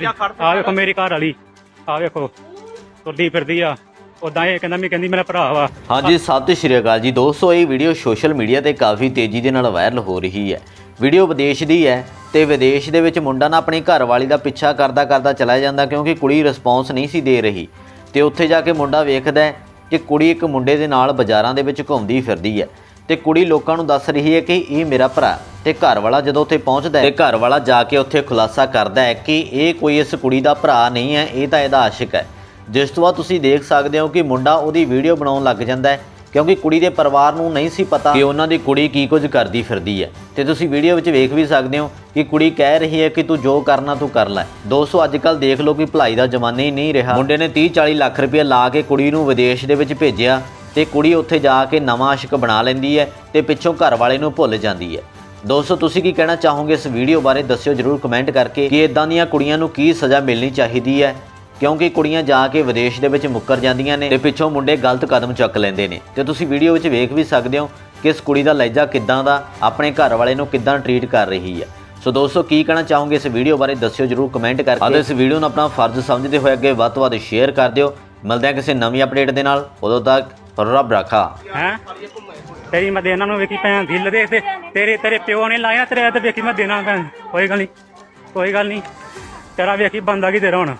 ਮੇਰੀ ਆ ਵੇਖੋ ਮੇਰੀ ਘਰ ਵਾਲੀ। ਆ ਵੇਖੋ ਤੁਰਦੀ ਫਿਰਦੀ ਆ। ਉਦਾਂ ਇਹ ਕਹਿੰਦਾ ਮੈਂ ਕਹਿੰਦੀ ਮੇਰਾ ਭਰਾ ਵਾ। ਹਾਂਜੀ ਸਤਿ ਸ਼੍ਰੀ ਅਕਾਲ ਜੀ। ਦੋਸਤੋ ਇਹ ਵੀਡੀਓ ਸੋਸ਼ਲ ਮੀਡੀਆ ਤੇ ਕਾਫੀ ਤੇਜ਼ੀ ਦੇ ਨਾਲ ਵਾਇਰਲ ਹੋ ਰਹੀ ਹੈ। ਵੀਡੀਓ ਵਿਦੇਸ਼ ਦੀ ਹੈ ਤੇ ਵਿਦੇਸ਼ ਦੇ ਵਿੱਚ ਮੁੰਡਾ ਨਾ ਆਪਣੀ ਘਰ ਵਾਲੀ ਦਾ ਪਿੱਛਾ ਕਰਦਾ ਕਰਦਾ ਚਲਾ ਜਾਂਦਾ ਕਿਉਂਕਿ ਕੁੜੀ ਰਿਸਪੌਂਸ ਨਹੀਂ ਸੀ ਦੇ ਰਹੀ। ਤੇ ਉੱਥੇ ਜਾ ਕੇ ਮੁੰਡਾ ਵੇਖਦਾ ਹੈ ਕਿ ਕੁੜੀ ਇੱਕ ਮੁੰਡੇ ਦੇ ਨਾਲ ਬਾਜ਼ਾਰਾਂ ਦੇ ਵਿੱਚ ਘੁੰਮਦੀ ਫਿਰਦੀ ਹੈ। ਤੇ ਕੁੜੀ ਲੋਕਾਂ ਨੂੰ ਦੱਸ ਰਹੀ ਹੈ ਕਿ ਇਹ ਮੇਰਾ ਭਰਾ। ਤੇ ਘਰ ਵਾਲਾ ਜਦੋਂ ਉੱਥੇ ਪਹੁੰਚਦਾ ਹੈ ਤੇ ਘਰ ਵਾਲਾ ਜਾ ਕੇ ਉੱਥੇ ਖੁਲਾਸਾ ਕਰਦਾ ਹੈ ਕਿ ਇਹ ਕੋਈ ਇਸ ਕੁੜੀ ਦਾ ਭਰਾ ਨਹੀਂ ਹੈ, ਇਹ ਤਾਂ ਇਹਦਾ ਆਸ਼ਿਕ ਹੈ। ਜਿਸ ਤੋਂ ਬਾਅਦ ਤੁਸੀਂ ਦੇਖ ਸਕਦੇ ਹੋ ਕਿ ਮੁੰਡਾ ਉਹਦੀ ਵੀਡੀਓ ਬਣਾਉਣ ਲੱਗ ਜਾਂਦਾ ਹੈ, ਕਿਉਂਕਿ ਕੁੜੀ ਦੇ ਪਰਿਵਾਰ ਨੂੰ ਨਹੀਂ ਸੀ ਪਤਾ ਕਿ ਉਹਨਾਂ ਦੀ ਕੁੜੀ ਕੀ ਕੁਝ ਕਰਦੀ ਫਿਰਦੀ ਹੈ। ਤੇ ਤੁਸੀਂ ਵੀਡੀਓ ਵਿੱਚ ਵੇਖ ਵੀ ਸਕਦੇ ਹੋ ਕਿ ਕੁੜੀ ਕਹਿ ਰਹੀ ਹੈ ਕਿ ਤੂੰ ਜੋ ਕਰਨਾ ਤੂੰ ਕਰ ਲੈ। ਦੋਸਤੋ ਅੱਜ ਕੱਲ ਦੇਖ ਲਓ ਕਿ ਭਲਾਈ ਦਾ ਜ਼ਮਾਨਾ ਹੀ ਨਹੀਂ ਰਿਹਾ। ਮੁੰਡੇ ਨੇ 30 40 ਲੱਖ ਰੁਪਏ ਲਾ ਕੇ ਕੁੜੀ ਨੂੰ ਵਿਦੇਸ਼ ਦੇ ਵਿੱਚ ਭੇਜਿਆ ਤੇ ਕੁੜੀ ਉੱਥੇ ਜਾ ਕੇ ਨਵਾਂ ਆਸ਼ਿਕ ਬਣਾ ਲੈਂਦੀ ਹੈ ਤੇ ਪਿੱਛੋਂ ਘਰ ਵਾਲੇ ਨੂੰ ਭੁੱਲ ਜਾਂਦੀ ਹੈ। ਦੋਸਤੋ, ਤੁਸੀਂ ਕੀ ਕਹਿਣਾ ਚਾਹੋਗੇ ਇਸ ਵੀਡੀਓ ਬਾਰੇ? ਦੱਸਿਓ ਜਰੂਰ ਕਮੈਂਟ ਕਰਕੇ ਕਿ ਇਦਾਂ ਦੀਆਂ ਕੁੜੀਆਂ ਨੂੰ ਕੀ ਸਜ਼ਾ ਮਿਲਣੀ ਚਾਹੀਦੀ ਹੈ? ਕਿਉਂਕਿ ਕੁੜੀਆਂ ਜਾ ਕੇ ਵਿਦੇਸ਼ ਦੇ ਵਿੱਚ ਮੁੱਕਰ ਜਾਂਦੀਆਂ ਨੇ ਤੇ ਪਿੱਛੋਂ ਮੁੰਡੇ ਗਲਤ ਕਦਮ ਚੁੱਕ ਲੈਂਦੇ ਨੇ। ਤੇ ਤੁਸੀਂ ਵੀਡੀਓ ਵਿੱਚ ਵੇਖ ਵੀ ਸਕਦੇ ਹੋ ਕਿ ਇਸ ਕੁੜੀ ਦਾ ਲਹਿਜਾ ਕਿੱਦਾਂ ਦਾ, ਆਪਣੇ ਘਰ ਵਾਲੇ ਨੂੰ ਕਿੱਦਾਂ ਟਰੀਟ ਕਰ ਰਹੀ ਹੈ। ਸੋ ਦੋਸਤੋ, ਕੀ ਕਹਿਣਾ ਚਾਹੋਗੇ ਇਸ ਵੀਡੀਓ ਬਾਰੇ? ਦੱਸਿਓ ਜਰੂਰ ਕਮੈਂਟ ਕਰਕੇ। ਅਤੇ ਇਸ ਵੀਡੀਓ ਨੂੰ ਆਪਣਾ ਫਰਜ਼ ਸਮਝਦੇ ਹੋਏ ਅੱਗੇ ਵੱਧ ਤੋਂ ਵੱਧ ਸ਼ੇਅਰ ਕਰ ਦਿਓ। ਮਿਲਦੇ ਹਾਂ ਕਿਸੇ ਨਵੀਂ ਅਪਡੇਟ ਦੇ ਨਾਲ। ਉਦੋਂ ਤੱਕ ਰੱਬ ਰੱਖਾ। ਹੈ? ਤੇਰੀ ਮੈਂ ਦੇਣਾ ਨੂੰ ਵੇਖੀ ਭੈਣ ਦਿਲ ਦੇ ਤੇ। ਤੇਰੇ ਤੇਰੇ ਪਿਓ ਨੇ ਲਾਇਆ ਤੇਰੇ ਤੇ ਵੇਖੀ ਮੈਂ ਦੇਣਾ ਭੈਣ। ਕੋਈ ਗੱਲ ਨਹੀਂ ਕੋਈ ਗੱਲ ਨਹੀਂ ਤੇਰਾ ਵੇਖੀ ਬੰਦਾ ਕੀ ਤੇਰਾ ਹੁਣ।